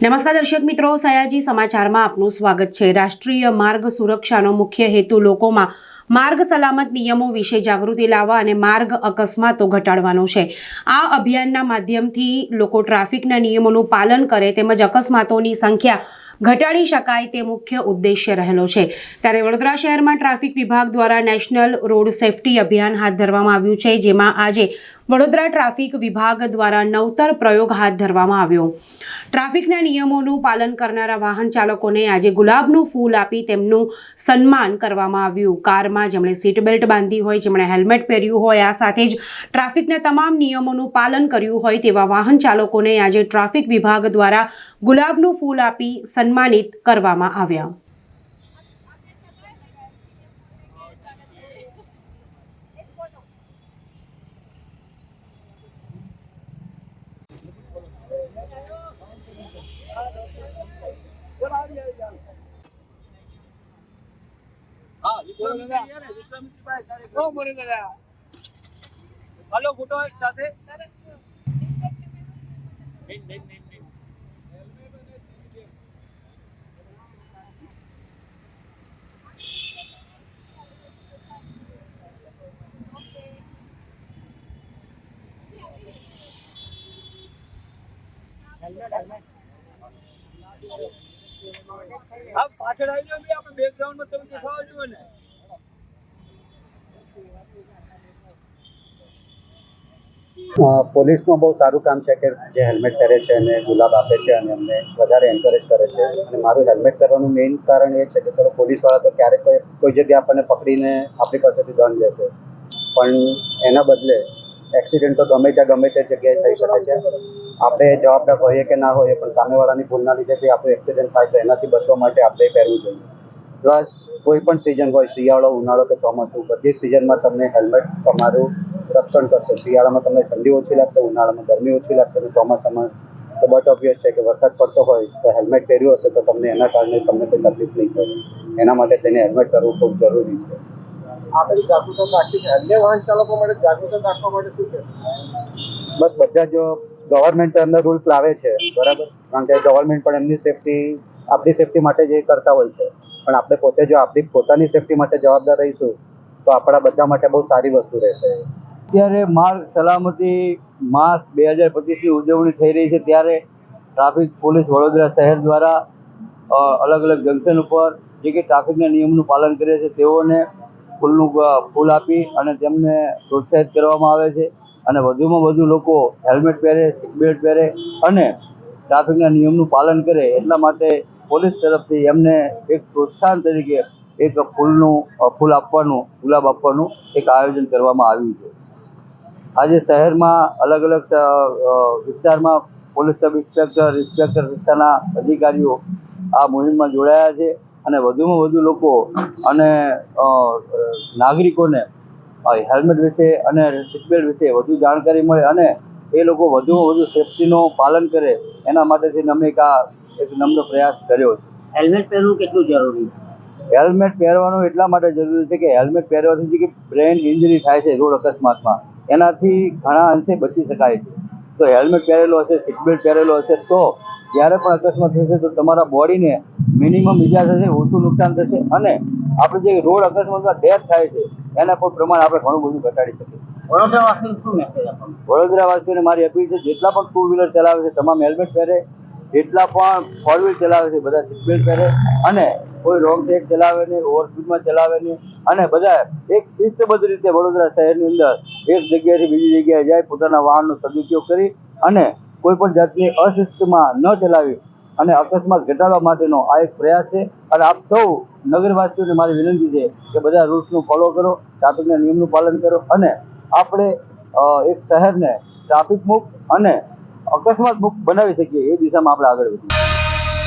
નમસ્કાર દર્શક મિત્રો સયાજી સમાચારમાં આપનું સ્વાગત છે. રાષ્ટ્રીય માર્ગ સુરક્ષાનો મુખ્ય હેતુ લોકોમાં માર્ગ સલામત નિયમો વિશે જાગૃતિ લાવવા અને માર્ગ અકસ્માતો ઘટાડવાનો છે. આ અભિયાનના માધ્યમથી લોકો ટ્રાફિકના નિયમોનું પાલન કરે તેમજ અકસ્માતોની સંખ્યા ઘટાડી શકાય તે મુખ્ય ઉદ્દેશ્ય રહેલો છે. ત્યારે વડોદરા શહેરમાં ટ્રાફિક વિભાગ દ્વારા નેશનલ રોડ સેફટી અભિયાન હાથ ધરવામાં આવ્યું છે, જેમાં આજે વડોદરા ટ્રાફિક વિભાગ દ્વારા નવતર પ્રયોગ હાથ ધરવામાં આવ્યો. ટ્રાફિકના નિયમોનું પાલન કરનારા વાહન ચાલકોને આજે ગુલાબનું ફૂલ આપી તેમનું સન્માન કરવામાં આવ્યું. કારમાં જેમણે સીટ બેલ્ટ બાંધી હોય, જેમણે હેલ્મેટ પહેર્યું હોય, આ સાથે જ ટ્રાફિકના તમામ નિયમોનું પાલન કર્યું હોય તેવા વાહન ચાલકોને આજે ટ્રાફિક વિભાગ દ્વારા ગુલાબનું ફૂલ આપી સન્માનિત કરવામાં આવ્યા. હાલો ફોટો એક સાથે. મેન મેન મેન પાછળ આવી જાવ આપણે બેકગ્રાઉન્ડમાં તમે દેખાવા જુઓ ને. પોલીસનું બહુ સારું કામ છે કે જે હેલ્મેટ પહેરે છે અને ગુલાબ આપે છે અને અમને વધારે એન્કરેજ કરે છે. અને મારું હેલ્મેટ પહેરવાનું મેઇન કારણ એ છે કે ચલો પોલીસવાળા તો ક્યારેક કોઈ કોઈ જગ્યાએ આપણને પકડીને આપણી પાસેથી દંડ લેશે. પણ એના બદલે એક્સિડન્ટ તો ગમે ત્યાં ગમે તે જગ્યાએ થઈ શકે છે. આપણે જવાબદાર હોઈએ કે ના હોઈએ, પણ સામેવાળાની ભૂલના લીધે બી આપણું એક્સિડન્ટ થાય તો એનાથી બચવા માટે આપણે પહેરવું જોઈએ. પ્લસ કોઈ પણ સિઝન હોય, શિયાળો, ઉનાળો કે ચોમાસું, બધી સિઝનમાં તમને હેલ્મેટ તમારું રક્ષણ કરશે. શિયાળામાં તમને ઠંડી ઓછી લાગશે, ઉનાળામાં ગરમી ઓછી લાગશે અને ચોમાસામાં તો બટ ઓબ્વિયસ છે કે વરસાદ પડતો હોય તો હેલ્મેટ પહેર્યું હશે તો તમને એના કારણે તમને કોઈ તકલીફ નહીં પડે. એના માટે તેને હેલ્મેટ કરવું ખૂબ જરૂરી છે. આપણે જાગૃતતા રાખી છે અન્ય વાહન ચાલકો માટે જાગૃતતા રાખવા માટે શું છે? બસ બધા જો ગવર્મેન્ટ અંદર રૂલ્સ લાવે છે બરાબર? કારણ કે ગવર્મેન્ટ પણ એમની સેફટી આપણી સેફટી માટે જે કરતા હોય છે. પણ આપણે પોતે જો આપણી પોતાની સેફટી માટે જવાબદાર રહીશું તો આપણા બધા માટે બહુ સારી વસ્તુ રહેશે. અત્યારે માર્ગ સલામતી માસ બે હજાર પચીસની ઉજવણી થઈ રહી છે ત્યારે ટ્રાફિક પોલીસ વડોદરા શહેર દ્વારા અલગ અલગ જંકશન ઉપર જે કે ટ્રાફિકના નિયમનું પાલન કરે છે તેઓને ફૂલનું ફૂલ આપી અને તેમને પ્રોત્સાહિત કરવામાં આવે છે. અને વધુમાં વધુ લોકો હેલ્મેટ પહેરે, સીટબેલ્ટ પહેરે અને ટ્રાફિકના નિયમનું પાલન કરે એટલા માટે પોલીસ તરફથી એમને એક પ્રોત્સાહન તરીકે એક ફૂલનું ફૂલ આપવાનું, ગુલાબ આપવાનું એક આયોજન કરવામાં આવ્યું છે. આજે શહેરમાં અલગ અલગ વિસ્તારમાં પોલીસ સબ ઇન્સ્પેક્ટર ઇન્સ્પેક્ટર વિસ્તારના અધિકારીઓ આ મુહિમમાં જોડાયા છે. અને વધુમાં વધુ લોકો અને નાગરિકોને હેલ્મેટ વિશે અને સીટબેલ્ટ વિશે વધુ જાણકારી મળે અને એ લોકો વધુમાં વધુ સેફટીનું પાલન કરે એના માટેથી અમે એક આ એક નમ્ર પ્રયાસ કર્યો છે. હેલ્મેટ પહેરવું કેટલું જરૂરી છે? હેલ્મેટ પહેરવાનું એટલા માટે જરૂરી છે કે હેલ્મેટ પહેરવાથી જે કે બ્રેન ઇન્જરી થાય છે રોડ અકસ્માતમાં એનાથી ઘણા અંશે બચી શકાય છે. તો હેલ્મેટ પહેરેલો હશે સીટબેલ્ટ પહેરેલો હશે તો જ્યારે પણ અકસ્માત થશે તો તમારા બોડીને મિનિમમ ઈજા થશે ઓછું નુકસાન થશે અને આપણે જે રોડ અકસ્માતમાં ડેથ થાય છે એના પર પ્રમાણ આપણે ઘણું બધું ઘટાડી શકીએ. વડોદરાવાસીઓને મારી અપીલ છે જેટલા પણ ટુ વ્હીલર ચલાવે છે તમામ હેલ્મેટ પહેરે જેટલા પણ ફોર વ્હીલ ચલાવે છે બધા સીટ બેલ્ટ પહેરે અને કોઈ રોંગ સાઈડ ચલાવે નહીં ઓવરસ્પીડમાં ચલાવે નહીં અને બધા એક શિસ્તબદ્ધ રીતે વડોદરા શહેરની અંદર એક જગ્યાએથી બીજી જગ્યાએ જાય પોતાના વાહનનો સદુપયોગ કરી અને કોઈ પણ જાતની અશિસ્તમાં ન ચલાવી અને અકસ્માત ઘટાડવા માટેનો આ એક પ્રયાસ છે. અને આપ સૌ નગરવાસીઓને મારી વિનંતી છે કે બધા રૂલ્સનું ફોલો કરો, ટ્રાફિકના નિયમનું પાલન કરો અને આપણે એક શહેરને ટ્રાફિક મુક્ત અને અકસ્માત મુક્ત બનાવી શકીએ એ દિશામાં આપણે આગળ વધીએ.